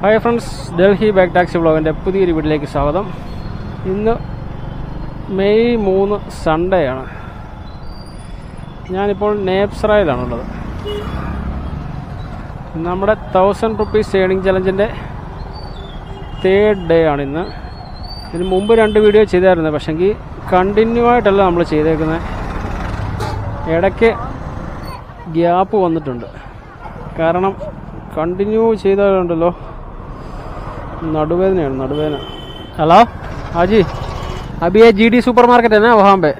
Hi friends Delhi back taxi ബ്ലോഗിന്റെ പുതിയൊരു വീട്ടിലേക്ക് സ്വാഗതം. ഇന്ന് മെയ് മൂന്ന് സൺഡേ ആണ്. ഞാനിപ്പോൾ നേപ്സറായിലാണുള്ളത്. നമ്മുടെ തൗസൻഡ് റുപ്പീസ് ഏണിംഗ് ചലഞ്ചിന്റെ തേർഡ് ഡേ ആണ് ഇന്ന്. ഇതിന് മുമ്പ് രണ്ട് വീഡിയോ ചെയ്തായിരുന്നു പക്ഷെങ്കിൽ കണ്ടിന്യൂ ആയിട്ടല്ല നമ്മൾ ചെയ്തേക്കുന്നത് ഇടയ്ക്ക് ഗ്യാപ്പ് വന്നിട്ടുണ്ട്. കാരണം കണ്ടിന്യൂ ചെയ്താലുണ്ടല്ലോ. नडुवेदना नडुवेदना हेलो हाँ जी अभी ये जीडी सुपर मार्केट है ना वहाँ पे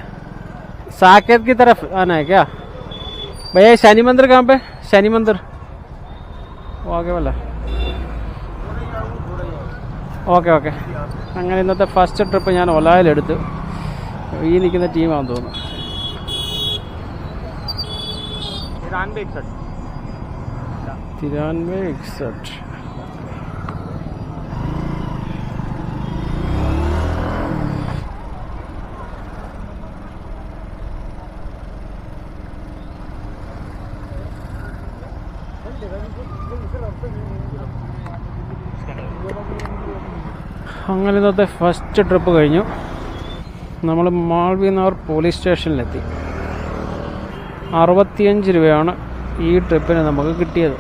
साकेत की तरफ आना है क्या भैया ये शनि मंदिर कहाँ पे शनि मंदिर वो आगे वाला ഓക്കെ ഓക്കെ അങ്ങനെ ഇന്നത്തെ ഫസ്റ്റ് ട്രിപ്പ് ഞാൻ ഒലായിലെടുത്തു ഈ നിൽക്കുന്ന ടീമാണെന്ന് തോന്നുന്നു तिरानवे इकसठ അങ്ങനെ ഇന്നത്തെ ഫസ്റ്റ് ട്രിപ്പ് കഴിഞ്ഞു. നമ്മൾ മാൾവിനാർ പോലീസ് സ്റ്റേഷനിലെത്തി അറുപത്തിയഞ്ച് രൂപയാണ് ഈ ട്രിപ്പിന് നമുക്ക് കിട്ടിയത്.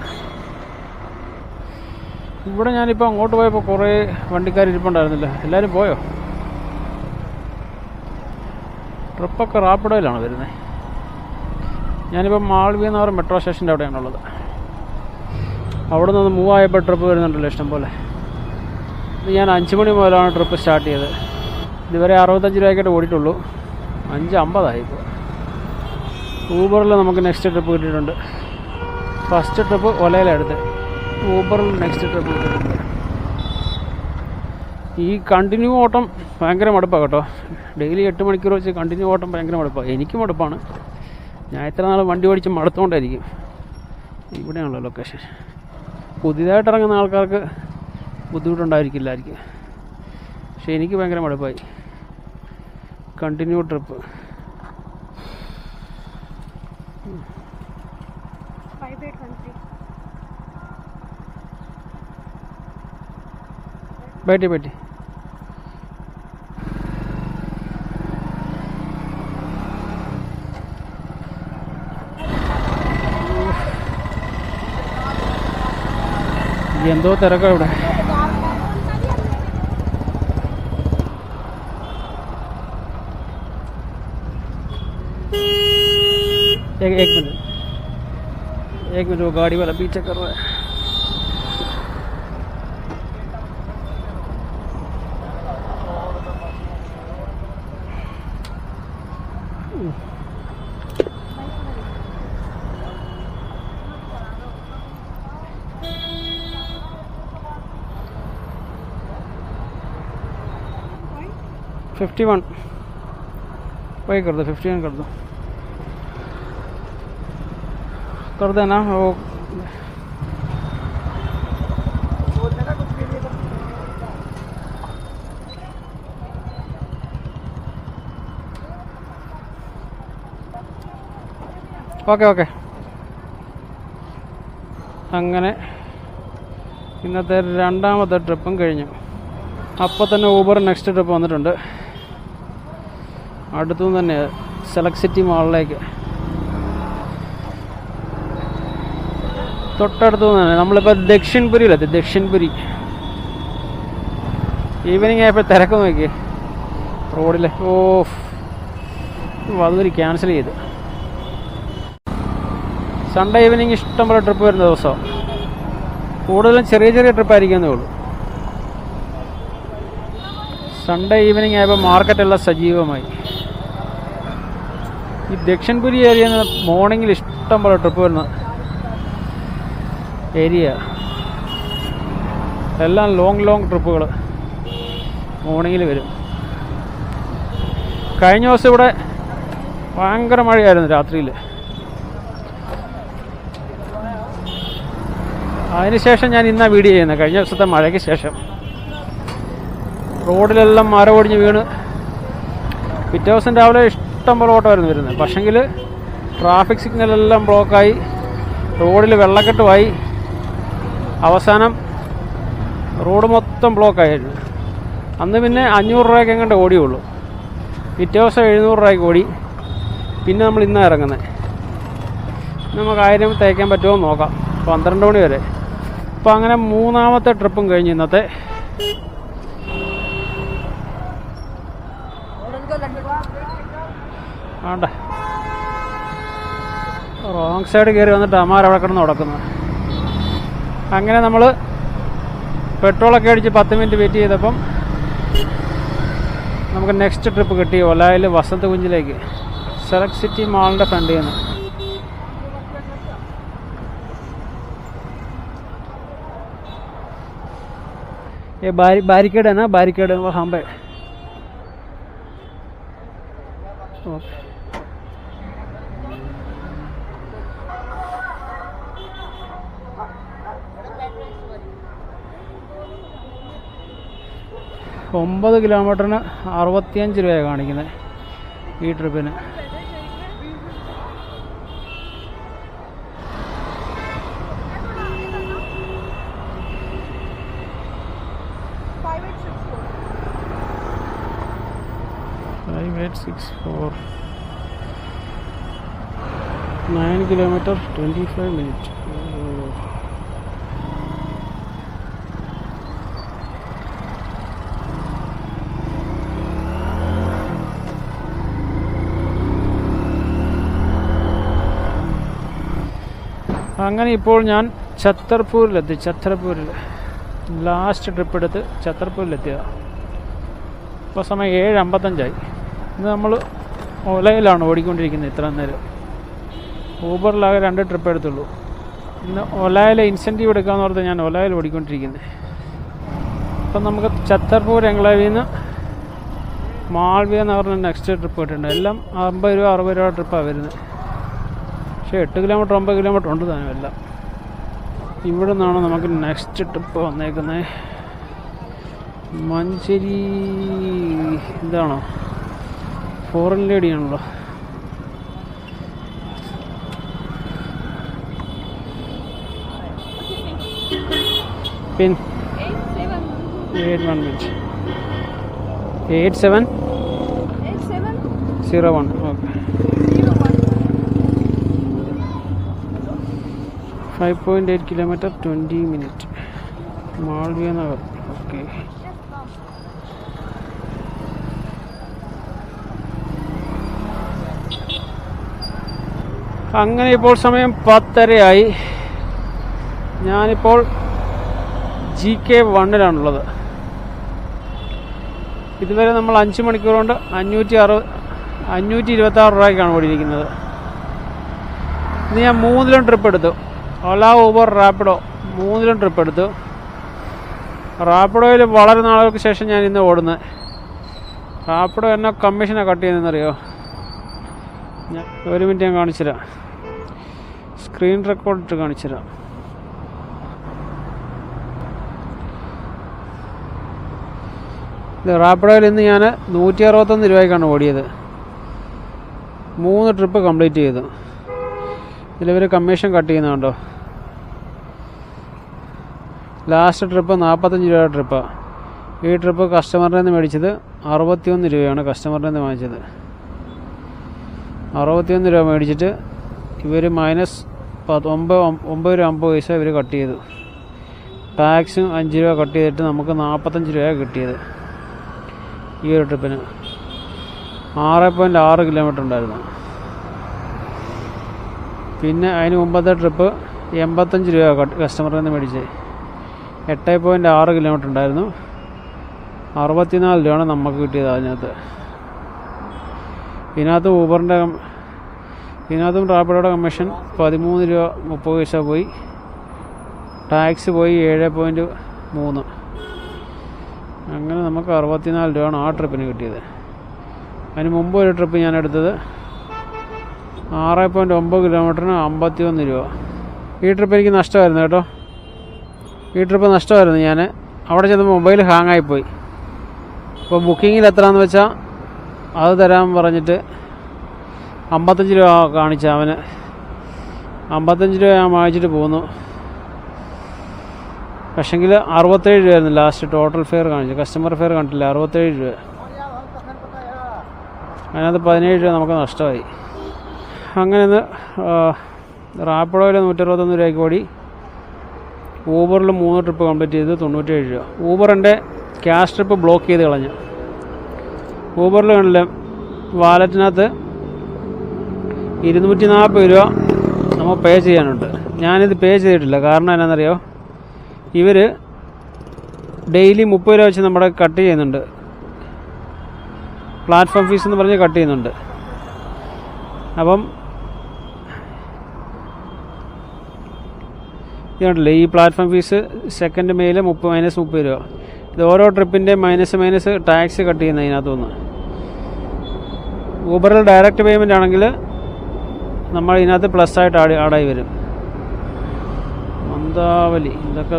ഇവിടെ ഞാനിപ്പോൾ അങ്ങോട്ട് പോയപ്പോൾ കുറേ വണ്ടിക്കാർ ഇരിപ്പുണ്ടായിരുന്നില്ല. എല്ലാവരും പോയോ? ട്രിപ്പൊക്കെ റാപ്പിഡോയിലാണ് വരുന്നത് ഞാനിപ്പോൾ മാൾവി എന്ന് മെട്രോ സ്റ്റേഷന്റെ അവിടെയാണുള്ളത്. അവിടെ നിന്ന് മൂവ് ആയപ്പോൾ ട്രിപ്പ് വരുന്നുണ്ടല്ലോ ഇഷ്ടംപോലെ ഞാൻ അഞ്ച് മണി മുതലാണ് ട്രിപ്പ് സ്റ്റാർട്ട് ചെയ്തത്. ഇതുവരെ അറുപത്തഞ്ച് രൂപയ്ക്കായിട്ട് ഓടിയിട്ടുള്ളൂ. അഞ്ച് അമ്പതായി ഇപ്പോൾ ഊബറിൽ നമുക്ക് നെക്സ്റ്റ് ട്രിപ്പ് കിട്ടിയിട്ടുണ്ട്. ഫസ്റ്റ് ട്രിപ്പ് ഒലയിലെടുത്ത് ഊബറിൽ നെക്സ്റ്റ് ട്രിപ്പ് കിട്ടിയിട്ടുണ്ട്. ഈ കണ്ടിന്യൂ ഓട്ടം ഭയങ്കര മടുപ്പാണ് കേട്ടോ. ഡെയിലി എട്ട് മണിക്കൂർ വെച്ച് കണ്ടിന്യൂ ഓട്ടം ഭയങ്കര മടുപ്പാണ് എനിക്ക് മടുപ്പാണ്. ഞാൻ എത്ര നാൾ വണ്ടി ഓടിച്ച് മടുത്തുകൊണ്ടായിരിക്കും ഇവിടെയാണല്ലോ ലൊക്കേഷൻ പുതിയതായിട്ട് ഇറങ്ങുന്ന ആൾക്കാർക്ക് ബുദ്ധിമുട്ടുണ്ടായിരിക്കില്ലായിരിക്കും. പക്ഷെ എനിക്ക് ഭയങ്കര മടുപ്പായി. കണ്ടിന്യൂ ട്രിപ്പ് five eight दो तरह का उड़ा। एक मिनट। एक मिनट, वो गाड़ी वाला पीछे कर रहा है। फिफ्टी वन वही कर दो फिफ्टी वन कर दो कर देना वो ഓക്കെ ഓക്കെ അങ്ങനെ ഇന്നത്തെ രണ്ടാമത്തെ ട്രിപ്പും കഴിഞ്ഞു അപ്പോൾ തന്നെ ഊബർ നെക്സ്റ്റ് ട്രിപ്പ് വന്നിട്ടുണ്ട് അടുത്തുനിന്ന് തന്നെ സെലക്ട് സിറ്റി മാളിലേക്ക്. തൊട്ടടുത്ത് തന്നെ നമ്മളിപ്പോൾ ദക്ഷിൺപുരിയിലെത്തി ദക്ഷിൺപുരി. ഈവനിങ് ആയപ്പോൾ തിരക്ക് നോക്കി. റോഡിലെ ഓ അതൊരു ക്യാൻസൽ ചെയ്ത്. സൺഡേ ഈവനിങ് ഇഷ്ടംപോലെ ട്രിപ്പ് വരുന്ന ദിവസം. കൂടുതലും ചെറിയ ചെറിയ ട്രിപ്പായിരിക്കുന്നേ ഉള്ളൂ. സൺഡേ ഈവനിങ് ആയപ്പോൾ മാർക്കറ്റെല്ലാം സജീവമായി. ഈ ദക്ഷിൺപുരി ഏരിയ മോർണിംഗിൽ ഇഷ്ടം പോലെ ട്രിപ്പ് വരുന്ന ഏരിയ എല്ലാം ലോങ് ലോങ് ട്രിപ്പുകൾ മോർണിംഗിൽ വരും. കഴിഞ്ഞ ദിവസം ഇവിടെ ഭയങ്കര മഴയായിരുന്നു രാത്രിയിൽ അതിനുശേഷം ഞാൻ ഇന്നാ വീഡിയോ ചെയ്യുന്നത് കഴിഞ്ഞ ദിവസത്തെ മഴയ്ക്ക് ശേഷം. റോഡിലെല്ലാം മരം ഒടിഞ്ഞ് വീണ്. പിറ്റേ ദിവസം രാവിലെ ഇഷ്ടം പോലെ ഓട്ടമായിരുന്നു വരുന്നത്. പക്ഷെങ്കിൽ ട്രാഫിക് സിഗ്നലെല്ലാം ബ്ലോക്കായി റോഡിൽ വെള്ളക്കെട്ടുമായി. അവസാനം റോഡ് മൊത്തം ബ്ലോക്കായിരുന്നു അന്ന് പിന്നെ അഞ്ഞൂറ് രൂപയ്ക്ക് എങ്ങോട്ട് ഓടിയുള്ളൂ. പിറ്റേ ദിവസം എഴുന്നൂറ് രൂപയ്ക്ക് ഓടി. പിന്നെ നമ്മൾ ഇന്ന് ഇറങ്ങുന്നത് നമുക്ക് ആയിരം തേക്കാൻ പറ്റുമോ നോക്കാം. പന്ത്രണ്ട് മണി വരെ. അപ്പോൾ അങ്ങനെ മൂന്നാമത്തെ ട്രിപ്പും കഴിഞ്ഞ് ഇന്നത്തെ. ആണ്ട റോങ് സൈഡ് കയറി വന്നിട്ട് അമാർ അവിടെ കിടന്ന് ഉടക്കുന്നത് അങ്ങനെ നമ്മൾ പെട്രോളൊക്കെ അടിച്ച് പത്ത് മിനിറ്റ് വെയിറ്റ് ചെയ്തപ്പം നമുക്ക് നെക്സ്റ്റ് ട്രിപ്പ് കിട്ടി ഒലായിൽ വസന്ത് കുഞ്ചിലേക്ക് സെലക്ട് സിറ്റി മാളിൻ്റെ ഫ്രണ്ടിൽ നിന്ന് ये बारी बैरिकेड है ना बैरिकेड है वहाँ पे ഒമ്പത് കിലോമീറ്ററിന് അറുപത്തിയഞ്ച് രൂപയാണ് കാണിക്കുന്നത് ഈ ട്രിപ്പിന്. Five eight six four nine kilometre twenty five minute അങ്ങനെ ഇപ്പോൾ ഞാൻ ഛത്തർപൂരിലെത്തി ഛത്തർപൂരിൽ ലാസ്റ്റ് ട്രിപ്പ് എടുത്ത് ഛത്തർപൂരിലെത്തിയതാണ് ഇപ്പോൾ സമയം ഏഴ് അമ്പത്തഞ്ചായി. ഇന്ന് നമ്മൾ ഒലയിലാണ് ഓടിക്കൊണ്ടിരിക്കുന്നത് ഇത്ര നേരം. ഊബറിലാകെ രണ്ട് ട്രിപ്പ് എടുത്തുള്ളൂ. ഇന്ന് ഒലയിലെ ഇൻസെന്റീവ് എടുക്കാമെന്ന് പറഞ്ഞാൽ ഞാൻ ഒലയിൽ ഓടിക്കൊണ്ടിരിക്കുന്നത് അപ്പം നമുക്ക് ഛത്തർപൂർ എംഗ്ലാവിൽ നിന്ന് മാൾവിയ എന്ന് പറഞ്ഞ നെക്സ്റ്റ് ട്രിപ്പ് കിട്ടുന്നുണ്ട് എല്ലാം അമ്പത് രൂപ അറുപത് രൂപ ട്രിപ്പാണ് വരുന്നത് പക്ഷേ എട്ട് കിലോമീറ്റർ ഒമ്പത് കിലോമീറ്റർ ഉണ്ട് താനും എല്ലാം. ഇവിടെ നിന്നാണ് നമുക്ക് നെക്സ്റ്റ് ട്രിപ്പ് വന്നേക്കുന്നത് മഞ്ചേരി ഇതാണോ? Foreign ലേഡിയാണല്ലോ pin. Eight one. Minute eight seven. Zero one. Five point eight kilometre twenty minute Malviya Nagar okay. അങ്ങനെ ഇപ്പോൾ സമയം പത്തരയായി. ഞാനിപ്പോൾ ജി കെ വണ്ണിലാണുള്ളത് ഇതുവരെ നമ്മൾ അഞ്ച് മണിക്കൂർ കൊണ്ട് അഞ്ഞൂറ്റി അറുപത് അഞ്ഞൂറ്റി ഇരുപത്തി ആറ് രൂപയ്ക്കാണ് ഓടിയിരിക്കുന്നത്. ഇന്ന് ഞാൻ മൂന്നിലും ട്രിപ്പ് എടുത്തു. ഓല ഊബർ റാപ്പിഡോ. മൂന്നിലും ട്രിപ്പ് എടുത്തു. റാപ്പിഡോയിൽ വളരെ നാളുകൾക്ക് ശേഷം ഞാൻ ഇന്ന് ഓടുന്നത് റാപ്പിഡോ എന്നെ കമ്മീഷനെ കട്ട് ചെയ്യുന്നതെന്നറിയോ? ഞാൻ ഒരു മിനിറ്റ് ഞാൻ കാണിച്ചുതരാം. സ്ക്രീൻ റെക്കോർഡ് ഇട്ട് കാണിച്ചുതരാം. ഇത് റാപ്പിഡോയിൽ ഇന്ന് ഞാൻ നൂറ്റി അറുപത്തൊന്ന് രൂപയ്ക്കാണ് ഓടിയത്. മൂന്ന് ട്രിപ്പ് കംപ്ലീറ്റ് ചെയ്തു. ഇതിലിവർ കമ്മീഷൻ കട്ട് ചെയ്യുന്നുണ്ടോ ലാസ്റ്റ് ട്രിപ്പ് നാൽപ്പത്തഞ്ച് രൂപ ട്രിപ്പാണ് ഈ ട്രിപ്പ് കസ്റ്റമറിൽ നിന്ന് മേടിച്ചത് അറുപത്തിയൊന്ന് രൂപയാണ് കസ്റ്റമറിൽ നിന്ന് വാങ്ങിച്ചത്. അറുപത്തിയൊന്ന് രൂപ മേടിച്ചിട്ട് ഇവർ മൈനസ് ഒമ്പത് ഒമ്പത് രൂപ അമ്പത് പൈസ ഇവർ കട്ട് ചെയ്തു. ടാക്സും അഞ്ച് രൂപ കട്ട് ചെയ്തിട്ട് നമുക്ക് നാൽപ്പത്തഞ്ച് രൂപ കിട്ടിയത് ഈ ഒരു ട്രിപ്പിന് ആറ് പോയിന്റ് ആറ് കിലോമീറ്റർ ഉണ്ടായിരുന്നു. പിന്നെ അതിന് മുമ്പത്തെ ട്രിപ്പ് എൺപത്തഞ്ച് രൂപ കസ്റ്റമറിൽ നിന്ന് മേടിച്ച്. എട്ട് പോയിന്റ് ആറ് കിലോമീറ്റർ ഉണ്ടായിരുന്നു. അറുപത്തിനാല് രൂപയാണ് നമുക്ക് കിട്ടിയത് അതിനകത്ത്. ഇതിനകത്ത് ഊബറിന്റെ ഇതിനകത്തും റാപ്പിഡോയുടെ കമ്മീഷൻ പതിമൂന്ന് രൂപ മുപ്പത് പൈസ പോയി. ടാക്സ് പോയി ഏഴ് പോയിന്റ് മൂന്ന്. അങ്ങനെ നമുക്ക് അറുപത്തിനാല് രൂപയാണ് ആ ട്രിപ്പിന് കിട്ടിയത്. അതിന് മുമ്പ് ഒരു ട്രിപ്പ് ഞാൻ എടുത്തത് ആറ് പോയിന്റ് ഒമ്പത് കിലോമീറ്ററിന് അമ്പത്തി ഒന്ന് രൂപ. ഈ ട്രിപ്പ് എനിക്ക് നഷ്ടമായിരുന്നു കേട്ടോ. ഈ ട്രിപ്പ് നഷ്ടമായിരുന്നു ഞാൻ അവിടെ ചെന്നപ്പോൾ മൊബൈൽ ഹാങ് ആയിപ്പോയി ഇപ്പോൾ ബുക്കിങ്ങിൽ എത്രയാണെന്ന് വെച്ചാൽ അത് തരാൻ പറഞ്ഞിട്ട് അമ്പത്തഞ്ച് രൂപ കാണിച്ച അവന്. അമ്പത്തഞ്ച് രൂപ ഞാൻ വാങ്ങിച്ചിട്ട് പോന്നു. പക്ഷെങ്കിൽ അറുപത്തേഴ് രൂപയായിരുന്നു ലാസ്റ്റ് ടോട്ടൽ ഫെയർ കാണിച്ചു കസ്റ്റമർ ഫെയർ കണ്ടില്ല അറുപത്തേഴ് രൂപ. അതിനകത്ത് പതിനേഴ് രൂപ നമുക്ക് നഷ്ടമായി. അങ്ങനെ ഇന്ന് റാപ്പിഡോയിൽ നൂറ്ററുപത്തൊന്ന് രൂപയ്ക്ക് ഓടി ഊബറിൽ മൂന്ന് ട്രിപ്പ് കംപ്ലീറ്റ് ചെയ്ത് തൊണ്ണൂറ്റേഴ് രൂപ. ഊബറിന്റെ ക്യാഷ് ട്രിപ്പ് ബ്ലോക്ക് ചെയ്ത് കളഞ്ഞു. ഊബറിൽ കണ്ടില്ല വാലറ്റിനകത്ത് ഇരുന്നൂറ്റി നാൽപ്പത് രൂപ നമ്മൾ പേ ചെയ്യാനുണ്ട്. ഞാനിത് പേ ചെയ്തിട്ടില്ല. കാരണം എന്നാണെന്നറിയോ ഇവർ ഡെയിലി മുപ്പത് രൂപ വെച്ച് നമ്മുടെ കട്ട് ചെയ്യുന്നുണ്ട്. പ്ലാറ്റ്ഫോം ഫീസ് എന്ന് പറഞ്ഞ് കട്ട് ചെയ്യുന്നുണ്ട്. അപ്പം ഇതുണ്ടല്ലേ ഈ പ്ലാറ്റ്ഫോം ഫീസ് സെക്കൻഡ് മെയിൽ മുപ്പത് മൈനസ് മുപ്പത് രൂപ. ഇത് ഓരോ ട്രിപ്പിന്റെ മൈനസ് മൈനസ് ടാക്സ് കട്ട് ചെയ്യുന്ന ഇതിനകത്തുനിന്ന് ഊബറിൽ ഡയറക്റ്റ് പേയ്മെന്റ് ആണെങ്കിൽ നമ്മൾ ഇതിനകത്ത് പ്ലസ് ആയിട്ട് ആഡ് ആഡായി വരും. മന്ദാവലി. ഇതൊക്കെ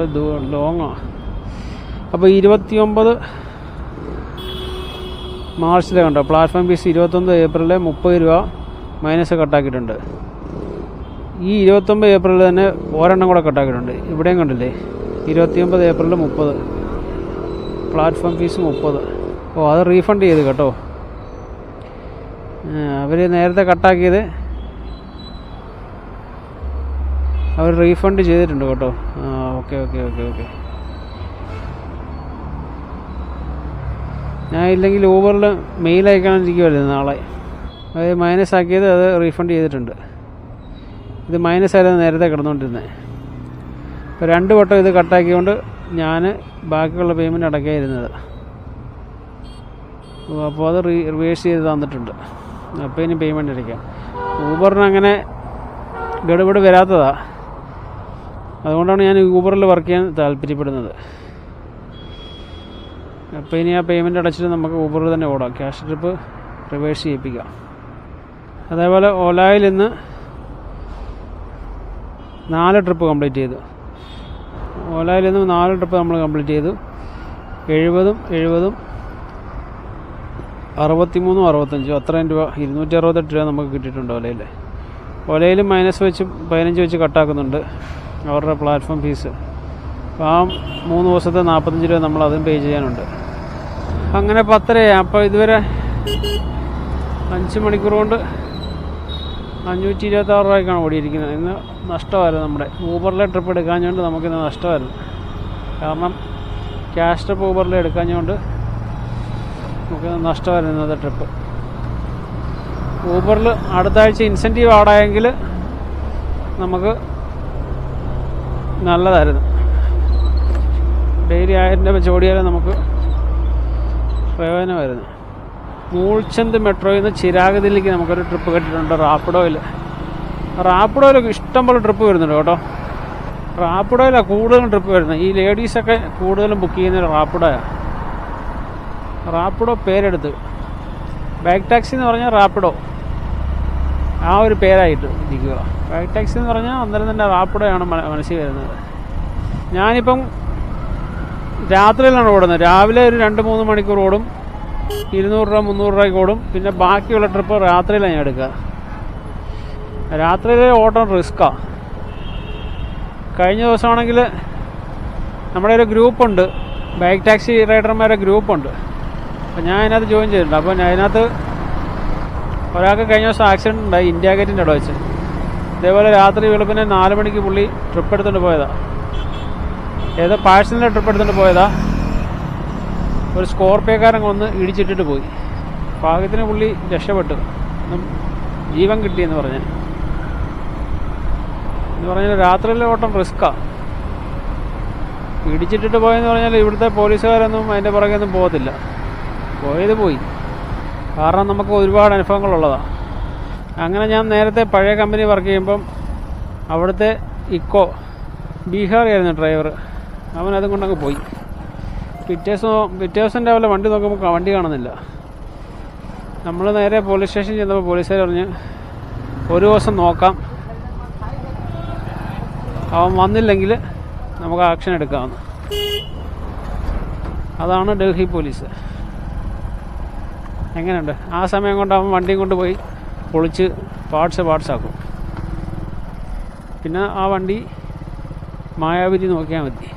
ലോങ്ങാ അപ്പോൾ ഇരുപത്തിയൊമ്പത് മാർച്ചിലെ കണ്ടോ? പ്ലാറ്റ്ഫോം ഫീസ് ഇരുപത്തൊമ്പത് ഏപ്രിലിൽ മുപ്പത് രൂപ മൈനസ് കട്ടാക്കിയിട്ടുണ്ട് ഈ ഇരുപത്തൊമ്പത് ഏപ്രിലിൽ തന്നെ ഒരെണ്ണം കൂടെ കട്ടാക്കിയിട്ടുണ്ട്. ഇവിടെയും കണ്ടില്ലേ? ഇരുപത്തിയൊമ്പത് ഏപ്രിൽ മുപ്പത്. പ്ലാറ്റ്ഫോം ഫീസ് മുപ്പത്. ഓ അത് റീഫണ്ട് ചെയ്ത് കേട്ടോ. അവർ നേരത്തെ കട്ടാക്കിയത് അവർ റീഫണ്ട് ചെയ്തിട്ടുണ്ട് കേട്ടോ. ആ ഓക്കെ ഓക്കെ ഓക്കെ ഓക്കെ. ഞാൻ ഇല്ലെങ്കിൽ ഊബറിൽ മെയിൽ അയക്കാനിരിക്കുമല്ലോ നാളെ. അത് മൈനസ് ആക്കിയത് അത് റീഫണ്ട് ചെയ്തിട്ടുണ്ട്. ഇത് മൈനസ് ആയിരുന്നു നേരത്തെ കിടന്നുകൊണ്ടിരുന്നത് അപ്പോൾ രണ്ട് വട്ടം ഇത് കട്ടാക്കിക്കൊണ്ട് ഞാൻ ബാക്കിയുള്ള പേയ്മെന്റ് അടക്കാതിരുന്നത് അപ്പോൾ അത് റീ റിവേഴ്സ് ചെയ്ത് തന്നിട്ടുണ്ട്. അപ്പോൾ ഇനി പേയ്മെന്റ് അടയ്ക്കാം ഊബറിന് അങ്ങനെ ഗഡുബിട് വരാത്തതാണ് അതുകൊണ്ടാണ് ഞാൻ ഊബറിൽ വർക്ക് ചെയ്യാൻ താല്പര്യപ്പെടുന്നത്. അപ്പോൾ ഇനി ആ പേയ്മെന്റ് അടച്ചിട്ട് നമുക്ക് ഊബറിൽ തന്നെ ഓടാം. ക്യാഷ് ട്രിപ്പ് റിവേഴ്സ് ചെയ്യിപ്പിക്കാം. അതേപോലെ ഓലായിൽ ഇന്ന് നാല് ട്രിപ്പ് കംപ്ലീറ്റ് ചെയ്തു. ഓലായിൽ നിന്ന് നാല് ട്രിപ്പ് നമ്മൾ കംപ്ലീറ്റ് ചെയ്തു. എഴുപതും എഴുപതും അറുപത്തിമൂന്നും അറുപത്തഞ്ചും. അത്രയും രൂപ ഇരുന്നൂറ്റി അറുപത്തെട്ട് രൂപ നമുക്ക് കിട്ടിയിട്ടുണ്ട് ഓലയിൽ ഓലയിലും മൈനസ് വെച്ച് പതിനഞ്ച് വെച്ച് കട്ടാക്കുന്നുണ്ട് അവരുടെ പ്ലാറ്റ്ഫോം ഫീസ് അപ്പോൾ ആ മൂന്ന് ദിവസത്തെ നാൽപ്പത്തഞ്ച് രൂപ നമ്മൾ അതും പേ ചെയ്യാനുണ്ട്. അങ്ങനെ പത്തരയാണ് അപ്പോൾ ഇതുവരെ അഞ്ച് മണിക്കൂർ കൊണ്ട് അഞ്ഞൂറ്റി ഇരുപത്തി ആറ് രൂപയ്ക്കാണ് ഓടിയിരിക്കുന്നത്. ഇന്ന് നഷ്ടമായിരുന്നു നമ്മുടെ. ഊബറിലെ ട്രിപ്പ് എടുക്കാഞ്ഞുകൊണ്ട് നമുക്കിന്ന് നഷ്ടമായിരുന്നു. കാരണം ക്യാഷ് ട്രിപ്പ് ഊബറിൽ എടുക്കാഞ്ഞുകൊണ്ട് നമുക്കിന്ന് നഷ്ടമായിരുന്നു ഇന്നത്തെ ട്രിപ്പ് ഊബറിൽ അടുത്ത ആഴ്ച ഇൻസെന്റീവ് ആടായെങ്കിൽ നമുക്ക് നല്ലതായിരുന്നു. ഡെയിലി ആയിരം രൂപ ചോടിയാലും നമുക്ക് പ്രയോജനമായിരുന്നു. മൂൾച്ചന്ത് മെട്രോയിൽ നിന്ന് ചിരാഗതിയിലേക്ക് നമുക്കൊരു ട്രിപ്പ് കിട്ടിയിട്ടുണ്ട്. റാപ്പിഡോയിൽ. റാപ്പിഡോയിലൊക്കെ ഇഷ്ടംപോലെ ട്രിപ്പ് വരുന്നുണ്ട് കേട്ടോ. റാപ്പിഡോയിലാണ് കൂടുതലും ട്രിപ്പ് വരുന്നത്. ഈ ലേഡീസൊക്കെ കൂടുതലും ബുക്ക് ചെയ്യുന്നത് റാപ്പിഡോയാണ് റാപ്പിഡോ പേരെടുത്ത്. ബാക്ക് ടാക്സി എന്ന് പറഞ്ഞാൽ റാപ്പിഡോ. ആ ഒരു പേരായിട്ട് ഇരിക്കുക ബാക്ക് ടാക്സി എന്ന് പറഞ്ഞാൽ അന്നേരം തന്നെ റാപ്പിഡോയാണ് മന- മനസ്സിൽ വരുന്നത്. ഞാനിപ്പം രാത്രിയിലാണ് ഓടുന്നത്. രാവിലെ ഒരു രണ്ട് മൂന്ന് മണിക്കൂർ ഓടും. ഇരുന്നൂറ് രൂപ മുന്നൂറ് രൂപയ്ക്ക് ഓടും. പിന്നെ ബാക്കിയുള്ള ട്രിപ്പ് രാത്രിയിലാണ് ഞാൻ എടുക്കുക. രാത്രിയിലെ ഓട്ടം റിസ്ക്കാണ് കഴിഞ്ഞ ദിവസമാണെങ്കിൽ നമ്മുടെ ഒരു ഗ്രൂപ്പുണ്ട് ബൈക്ക് ടാക്സി റൈഡർമാരുടെ ഗ്രൂപ്പുണ്ട് അപ്പോൾ ഞാൻ അതിനകത്ത് ജോയിൻ ചെയ്തിട്ടുണ്ട്. അപ്പോൾ ഞാൻ അതിനകത്ത് ഒരാൾക്ക് കഴിഞ്ഞ ദിവസം ആക്സിഡന്റ് ഉണ്ടായി. ഇന്ത്യ ഗേറ്റിന്റെ അവിടെ വെച്ച് ഇതേപോലെ രാത്രി വെളുപ്പിനെ നാല് മണിക്ക് പുള്ളി ട്രിപ്പ് എടുത്തുകൊണ്ട് പോയതാണ് ഏതോ പാഴ്സലിന്റെ ട്രിപ്പ് എടുത്തുകൊണ്ട് പോയതാ. ഒരു സ്കോർപ്പിയോക്കാരൻ വന്ന് ഇടിച്ചിട്ടിട്ട് പോയി. ഭാഗ്യത്തിന് പുള്ളി രക്ഷപ്പെട്ടു. ഒന്നും ജീവൻ കിട്ടിയെന്ന് പറഞ്ഞ് എന്ന് പറഞ്ഞാൽ രാത്രിയിലെ ഓട്ടം റിസ്ക്കാണ് ഇടിച്ചിട്ടിട്ട് പോയെന്ന് പറഞ്ഞാൽ ഇവിടുത്തെ പോലീസുകാരൊന്നും അതിന്റെ പുറകെ ഒന്നും പോകത്തില്ല. പോയത് പോയി. കാരണം നമുക്ക് ഒരുപാട് അനുഭവങ്ങളുള്ളതാണ് അങ്ങനെ ഞാൻ നേരത്തെ പഴയ കമ്പനി വർക്ക് ചെയ്യുമ്പം അവിടുത്തെ ഇക്കോ ബീഹാറിയായിരുന്നു ഡ്രൈവർ. അവൻ അതും കൊണ്ടങ്ങ് പോയി. പിറ്റേ ദിവസം പിറ്റേ ദിവസം രാവിലെ വണ്ടി നോക്കുമ്പോൾ വണ്ടി കാണുന്നില്ല. നമ്മൾ നേരെ പോലീസ് സ്റ്റേഷനിൽ ചെന്നപ്പോൾ പോലീസുകാർ പറഞ്ഞ് ഒരു ദിവസം നോക്കാം. അവൻ വന്നില്ലെങ്കിൽ നമുക്ക് ആക്ഷൻ എടുക്കാമെന്ന് അതാണ് ഡൽഹി പോലീസ്. എങ്ങനെയുണ്ട്? ആ സമയം കൊണ്ട് അവൻ വണ്ടിയും കൊണ്ട് പോയി പൊളിച്ച് പാർട്സ് പാർട്സ് ആക്കും. പിന്നെ ആ വണ്ടി മായാവതി നോക്കിയാൽ മതി.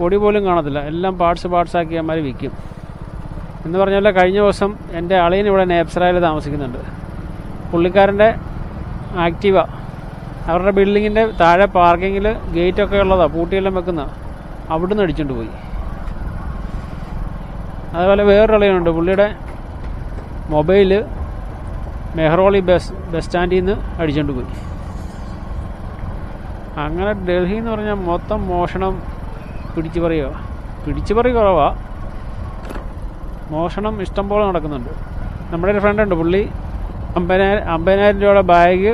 പൊടി പോലും കാണത്തില്ല. എല്ലാം പാർട്സ് പാർട്സ് ആക്കി അമ്മമാർ വിൽക്കും. എന്ന് പറഞ്ഞാൽ കഴിഞ്ഞ ദിവസം എന്റെ അളിയൻ ഇവിടെ നേപ്സറയിൽ താമസിക്കുന്നുണ്ട്. പുള്ളിക്കാരന്റെ ആക്റ്റീവ. അവരുടെ ബിൽഡിങ്ങിന്റെ താഴെ പാർക്കിങ്ങിൽ ഗേറ്റൊക്കെ ഉള്ളതാണ് പൂട്ടിയെല്ലാം വെക്കുന്ന. അവിടുന്ന് അടിച്ചുകൊണ്ട് പോയി. അതുപോലെ വേറൊരു അളിയനുണ്ട് പുള്ളിയുടെ മൊബൈൽ മെഹ്റോളി ബസ് ബസ് സ്റ്റാൻഡിൽ നിന്ന് അടിച്ചുകൊണ്ട് പോയി. അങ്ങനെ ഡൽഹി എന്ന് പറഞ്ഞാൽ മൊത്തം മോഷണം പിടിച്ചു പറയുക. പിടിച്ചു പറി കുറവാ മോഷണം ഇഷ്ടം പോലെ നടക്കുന്നുണ്ട്. നമ്മുടെ ഒരു ഫ്രണ്ട് ഉണ്ട് പുള്ളി. അമ്പതിനായിരം അമ്പതിനായിരം രൂപയുടെ ബാഗ്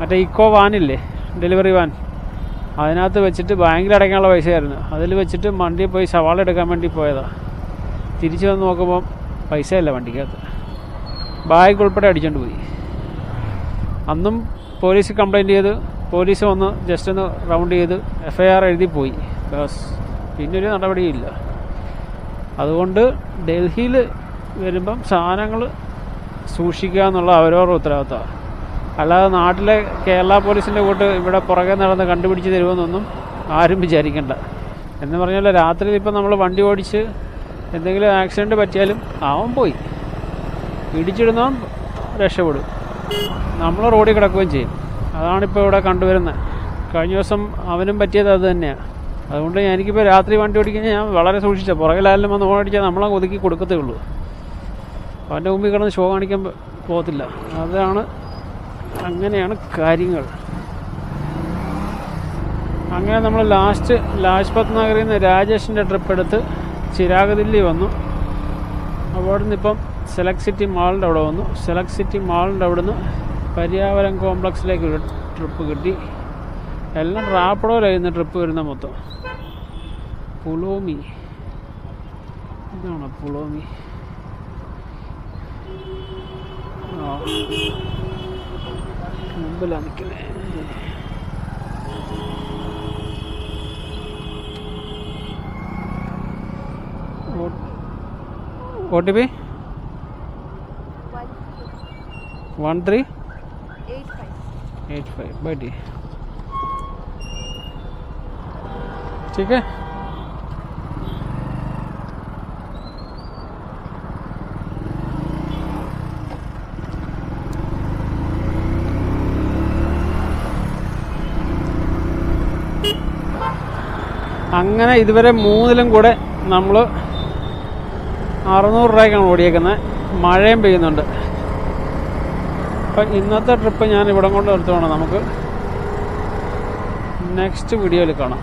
മറ്റേ ഇക്കോ വാനില്ലേ ഡെലിവറി വാൻ അതിനകത്ത് വെച്ചിട്ട് ബാങ്കിൽ അടയ്ക്കാനുള്ള പൈസയായിരുന്നു. അതിൽ വെച്ചിട്ട് വണ്ടിയിൽ പോയി സവാള എടുക്കാൻ വേണ്ടി പോയതാണ് തിരിച്ചു വന്ന് നോക്കുമ്പോൾ പൈസയല്ല വണ്ടിക്കകത്ത്. ബാഗ് ഉൾപ്പെടെ അടിച്ചുകൊണ്ട് പോയി. അന്നും പോലീസ് കംപ്ലൈന്റ് ചെയ്ത് പോലീസ് വന്ന് ജസ്റ്റ് ഒന്ന് റൗണ്ട് ചെയ്ത് എഫ് ഐ ആർ എഴുതി പോയി ബസ് പിന്നൊരു നടപടിയില്ല. അതുകൊണ്ട് ഡൽഹിയിൽ വരുമ്പം സാധനങ്ങൾ സൂക്ഷിക്കുക എന്നുള്ള അവരവരുടെ ഉത്തരവാദിത്തമാണ് അല്ലാതെ നാട്ടിലെ കേരള പോലീസിന്റെ കൂട്ട് ഇവിടെ പുറകെ നടന്ന് കണ്ടുപിടിച്ച് തരുമെന്നൊന്നും ആരും വിചാരിക്കണ്ട. എന്ന് പറഞ്ഞാൽ രാത്രിയിൽ ഇപ്പം നമ്മൾ വണ്ടി ഓടിച്ച് എന്തെങ്കിലും ആക്സിഡന്റ് പറ്റിയാലും അവൻ പോയി. ഇടിച്ചിടുന്നവൻ രക്ഷപ്പെടും. നമ്മൾ റോഡിൽ കിടക്കുകയും ചെയ്യും. അതാണിപ്പോൾ ഇവിടെ കണ്ടുവരുന്നത് കഴിഞ്ഞ ദിവസം അവനും പറ്റിയത് അത് തന്നെയാണ് അതുകൊണ്ട് എനിക്കിപ്പോൾ രാത്രി വണ്ടി ഓടിക്കുന്ന ഞാൻ വളരെ സൂക്ഷിച്ച. പുറകിലായാലും വന്ന് ഓടിച്ചാൽ നമ്മളെ ഒതുക്കി കൊടുക്കത്തേ ഉള്ളൂ. അവന്റെ മുമ്പിൽ കിടന്ന് ഷോ കാണിക്കാൻ പോകത്തില്ല. അതാണ് അങ്ങനെയാണ് കാര്യങ്ങൾ. അങ്ങനെ നമ്മൾ ലാസ്റ്റ് ലാജ്പത് നഗറിൽ നിന്ന് രാജേഷിന്റെ ട്രിപ്പ് എടുത്ത് ചിരാഗ് ദില്ലി വന്നു. അവിടെ നിന്ന് ഇപ്പം സെലക്ട് സിറ്റി മാളിന്റെ അവിടെ വന്നു. സെലക്ട് സിറ്റി മാളിന്റെ അവിടെ നിന്ന് പര്യാവരം കോംപ്ലക്സിലേക്ക് ഒരു ട്രിപ്പ് കിട്ടി. എല്ലാം റാപ്പിഡോയിലായിരുന്നു ട്രിപ്പ് വരുന്ന മൊത്തം. പുളോമി ഇതാണ് പുളോമി മുമ്പിലാണ് നിൽക്കുന്നത് O T P? One one eight five बटी ठीक है? അങ്ങനെ ഇതുവരെ മൂന്നിലും കൂടെ നമ്മൾ അറുന്നൂറ് രൂപയ്ക്കാണ് ഓടിയേക്കുന്നത്. മഴയും പെയ്യുന്നുണ്ട്. അപ്പം ഇന്നത്തെ ട്രിപ്പ് ഞാൻ ഇവിടം കൊണ്ട് നിർത്തുവാണ്. നമുക്ക് നെക്സ്റ്റ് വീഡിയോയിൽ കാണാം.